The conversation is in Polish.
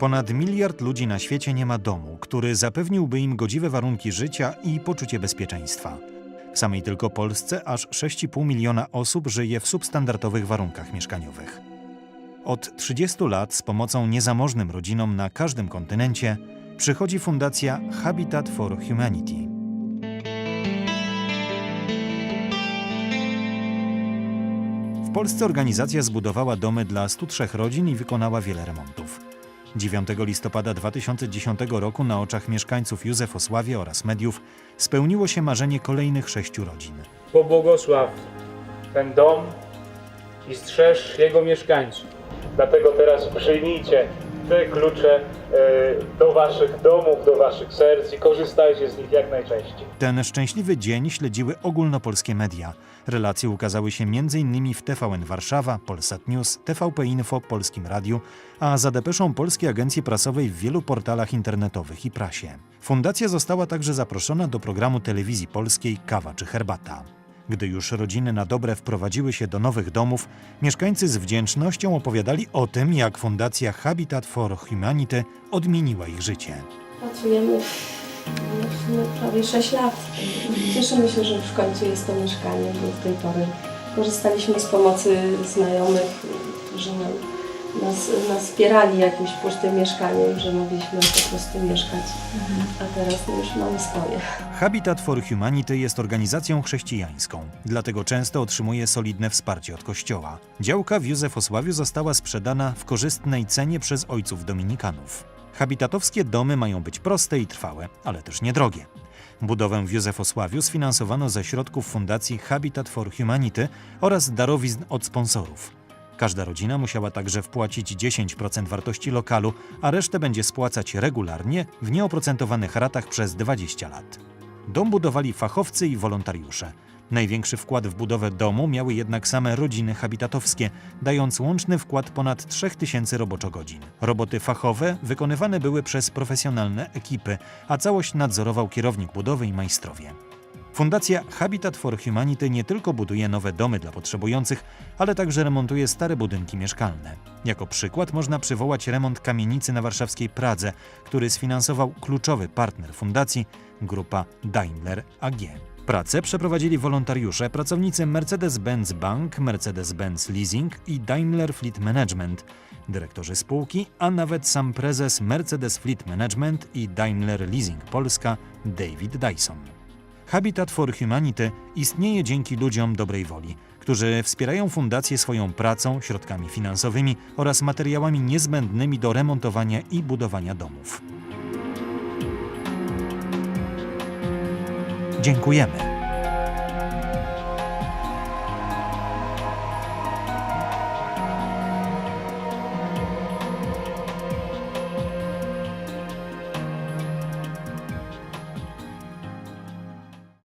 Ponad miliard ludzi na świecie nie ma domu, który zapewniłby im godziwe warunki życia i poczucie bezpieczeństwa. W samej tylko Polsce aż 6,5 miliona osób żyje w substandardowych warunkach mieszkaniowych. Od 30 lat z pomocą niezamożnym rodzinom na każdym kontynencie przychodzi fundacja Habitat for Humanity. W Polsce organizacja zbudowała domy dla 103 rodzin i wykonała wiele remontów. 9 listopada 2010 roku na oczach mieszkańców Józefosławie oraz mediów spełniło się marzenie kolejnych sześciu rodzin. pobłogosław ten dom i strzeż jego mieszkańców. Dlatego teraz przyjmijcie te klucze e, do waszych domów, do waszych serc i korzystajcie z nich jak najczęściej. Ten szczęśliwy dzień śledziły ogólnopolskie media. Relacje ukazały się m.in. w TVN Warszawa, Polsat News, TVP Info, Polskim Radiu, a za depeszą Polskiej Agencji Prasowej w wielu portalach internetowych i prasie. Fundacja została także zaproszona do programu telewizji polskiej Kawa czy Herbata. Gdy już rodziny na dobre wprowadziły się do nowych domów, mieszkańcy z wdzięcznością opowiadali o tym, jak Fundacja Habitat for Humanity odmieniła ich życie. Pracujemy prawie 6 lat. Cieszymy się, że w końcu jest to mieszkanie, bo do tej pory korzystaliśmy z pomocy znajomych, którzy nam, nas, nas wspierali jakimś pustym mieszkaniem, że mogliśmy po prostu mieszkać. A teraz no, już mamy swoje. Habitat for Humanity jest organizacją chrześcijańską, dlatego często otrzymuje solidne wsparcie od Kościoła. Działka w Józefosławiu została sprzedana w korzystnej cenie przez ojców dominikanów. Habitatowskie domy mają być proste i trwałe, ale też niedrogie. Budowę w Józefosławiu sfinansowano ze środków Fundacji Habitat for Humanity oraz darowizn od sponsorów. Każda rodzina musiała także wpłacić 10% wartości lokalu, a resztę będzie spłacać regularnie w nieoprocentowanych ratach przez 20 lat. Dom budowali fachowcy i wolontariusze. Największy wkład w budowę domu miały jednak same rodziny habitatowskie, dając łączny wkład ponad 3000 roboczogodzin. Roboty fachowe wykonywane były przez profesjonalne ekipy, a całość nadzorował kierownik budowy i majstrowie. Fundacja Habitat for Humanity nie tylko buduje nowe domy dla potrzebujących, ale także remontuje stare budynki mieszkalne. Jako przykład można przywołać remont kamienicy na warszawskiej Pradze, który sfinansował kluczowy partner fundacji, grupa Daimler AG. Pracę przeprowadzili wolontariusze, pracownicy Mercedes-Benz Bank, Mercedes-Benz Leasing i Daimler Fleet Management, dyrektorzy spółki, a nawet sam prezes Mercedes Fleet Management i Daimler Leasing Polska David Dyson. Habitat for Humanity istnieje dzięki ludziom dobrej woli, którzy wspierają fundację swoją pracą, środkami finansowymi oraz materiałami niezbędnymi do remontowania i budowania domów. Dziękujemy.